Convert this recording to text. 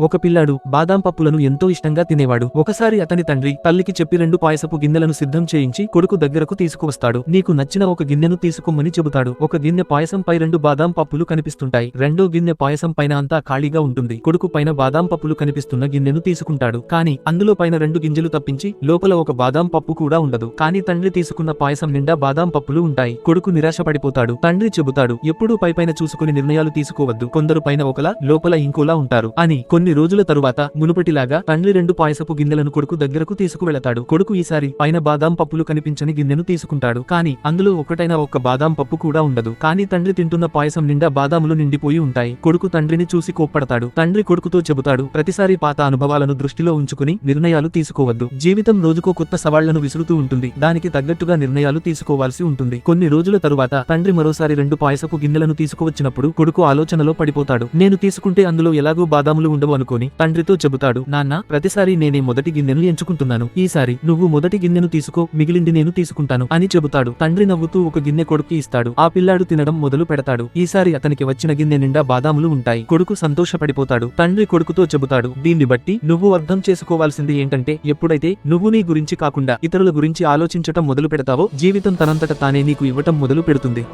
ఒక పిల్లాడు బాదాం పప్పులను ఎంతో ఇష్టంగా తినేవాడు. ఒకసారి అతని తండ్రి తల్లికి చెప్పి రెండు పాయసపు గిన్నెలను సిద్ధం చేయించి కొడుకు దగ్గరకు తీసుకువస్తాడు. నీకు నచ్చిన ఒక గిన్నెను తీసుకోమని చెబుతాడు. ఒక గిన్నె పాయసం పై రెండు బాదాం పప్పులు కనిపిస్తుంటాయి. రెండో గిన్నె పాయసం పైన అంతా ఖాళీగా ఉంటుంది. కొడుకు పైన బాదాం పప్పులు కనిపిస్తున్న గిన్నెను తీసుకుంటాడు. కానీ అందులో పైన రెండు గింజలు తప్పించి లోపల ఒక బాదాం పప్పు కూడా ఉండదు. కానీ తండ్రి తీసుకున్న పాయసం నిండా బాదాం పప్పులు ఉంటాయి. కొడుకు నిరాశ పడిపోతాడు తండ్రి చెబుతాడు ఎప్పుడూ పైపైన చూసుకుని నిర్ణయాలు తీసుకోవద్దు. కొందరు పైన ఒకలా లోపల ఇంకోలా ఉంటారు అని కొన్ని రోజుల తరువాత మునుపటిలాగా తండ్రి రెండు పాయసపు గిన్నెలను కొడుకు దగ్గరకు తీసుకువెళతాడు. కొడుకు ఈసారి పైన బాదాం పప్పులు కనిపించని గిన్నెను తీసుకుంటాడు. కానీ అందులో ఒకటైన ఒక్క బాదాం పప్పు కూడా ఉండదు. కానీ తండ్రి తింటున్న పాయసం నిండా బాదాములు నిండిపోయి ఉంటాయి. కొడుకు తండ్రిని చూసి కోప్పడతాడు. తండ్రి కొడుకుతో చెబుతాడు ప్రతిసారి పాత అనుభవాలను దృష్టిలో ఉంచుకుని నిర్ణయాలు తీసుకోవద్దు. జీవితం రోజుకో కొత్త సవాళ్ళను విసురుతూ ఉంటుంది. దానికి తగ్గట్టుగా నిర్ణయాలు తీసుకోవాల్సి ఉంటుంది. కొన్ని రోజుల తరువాత తండ్రి మరోసారి రెండు పాయసపు గిన్నెలను తీసుకువచ్చినప్పుడు కొడుకు ఆలోచనలో పడిపోతాడు. నేను తీసుకుంటే అందులో ఎలాగూ బాదాములు ఉండవు అనుకోని తండ్రితో చెబుతాడు నాన్న ప్రతిసారి నేనే మొదటి గిన్నెను ఎంచుకుంటున్నాను. ఈసారి నువ్వు మొదటి గిన్నెను తీసుకో మిగిలింది నేను తీసుకుంటాను అని చెబుతాడు. తండ్రి నవ్వుతూ ఒక గిన్నె కొడుకు ఇస్తాడు. ఆ పిల్లాడు తినడం మొదలు పెడతాడు. ఈసారి అతనికి వచ్చిన గిన్నె నిండా బాదాములు ఉంటాయి. కొడుకు సంతోషపడిపోతాడు. తండ్రి కొడుకుతో చెబుతాడు దీన్ని బట్టి నువ్వు అర్థం చేసుకోవాల్సింది ఏంటంటే ఎప్పుడైతే నువ్వు నీ గురించి కాకుండా ఇతరుల గురించి ఆలోచించటం మొదలు పెడతావో జీవితం తనంతట తానే నీకు ఇవ్వటం మొదలు పెడుతుంది.